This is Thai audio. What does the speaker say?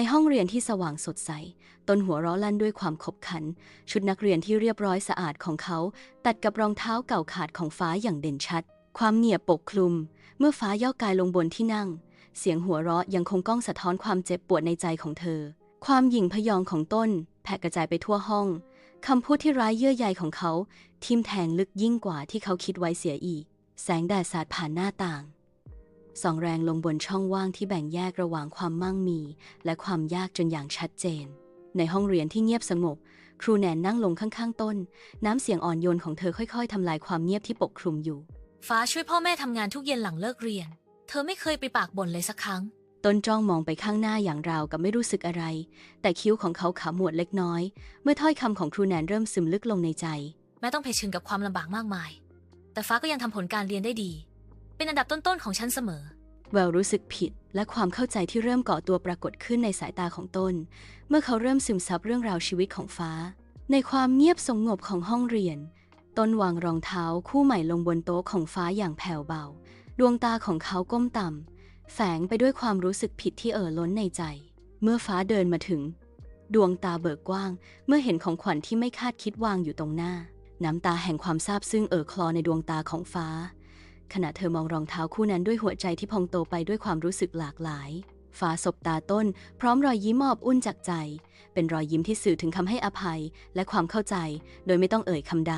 ในห้องเรียนที่สว่างสดใสต้นหัวร้อลั่นด้วยความขบขัน ชุดนักเรียนที่เรียบร้อยสะอาดของเขา ตัดกับรองเท้าเก่าขาดของฟ้าอย่างเด่นชัด ความเหนียบปกคลุม เมื่อฟ้าย่อกายลงบนที่นั่ง เสียงหัวเราะยังคงก้องสะท้อนความเจ็บปวดในใจของเธอ ความหยิ่งพยองของต้น แผ่กระจายไปทั่วห้อง คำพูดที่ร้ายเยื่อใยของเขาทิ่มแทงลึกยิ่งกว่าที่เขาคิดไว้เสียอีก แสงแดดสาดผ่านหน้าต่าง ส่องแรงลงบนช่องว่างที่แบ่งแยกระหว่างความมั่งมี และความยากจนอย่างชัดเจน ในห้องเรียนที่เงียบสงบ ครูแนนนั่งลงข้างๆต้น น้ำเสียงอ่อนโยนของเธอค่อยๆทำลายความเงียบที่ปกคลุมอยู่ ฟ้าช่วยพ่อแม่ทำงานทุกเย็นหลังเลิกเรียน เธอไม่เคยไปปากบ่นเลยสักครั้ง ต้นจ้องมองไปข้างหน้าอย่างราวกับไม่รู้สึกอะไร แต่คิ้วของเขาขมวดเล็กน้อย เมื่อถ้อยคำของครูแนนเริ่มซึมลึกลงในใจ แม้ต้องเผชิญกับความลำบากมากมาย แต่ฟ้าก็ยังทำผลการเรียนได้ดี เป็นอันดับต้นๆของฉันเสมอ แววรู้สึกผิดและความเข้าใจที่เริ่มก่อตัวปรากฏขึ้นในสายตาของต้น เมื่อเขาเริ่มซึมซับเรื่องราวชีวิตของฟ้า ในความเงียบสงบของห้องเรียน ต้นวางรองเท้าคู่ใหม่ลงบนโต๊ะของฟ้าอย่างแผ่วเบา ดวงตาของเขาก้มต่ำแฝงไปด้วยความรู้สึกผิดที่เอ่อล้นในใจ เมื่อฟ้าเดินมาถึง ดวงตาเบิกกว้าง เมื่อเห็นของขวัญที่ไม่คาดคิดวางอยู่ตรงหน้า น้ำตาแห่งความซาบซึ้งเอ่อคลอในดวงตาของฟ้า ขณะเธอมองรองเท้าคู่นั้นด้วยหัวใจที่พองโตไปด้วยความรู้สึกหลากหลายฟ้าสบตาต้น พร้อมรอยยิ้มมอบอุ่นจากใจ เป็นรอยยิ้มที่สื่อถึงคำให้อภัยและความเข้าใจ โดยไม่ต้องเอ่ยคำใด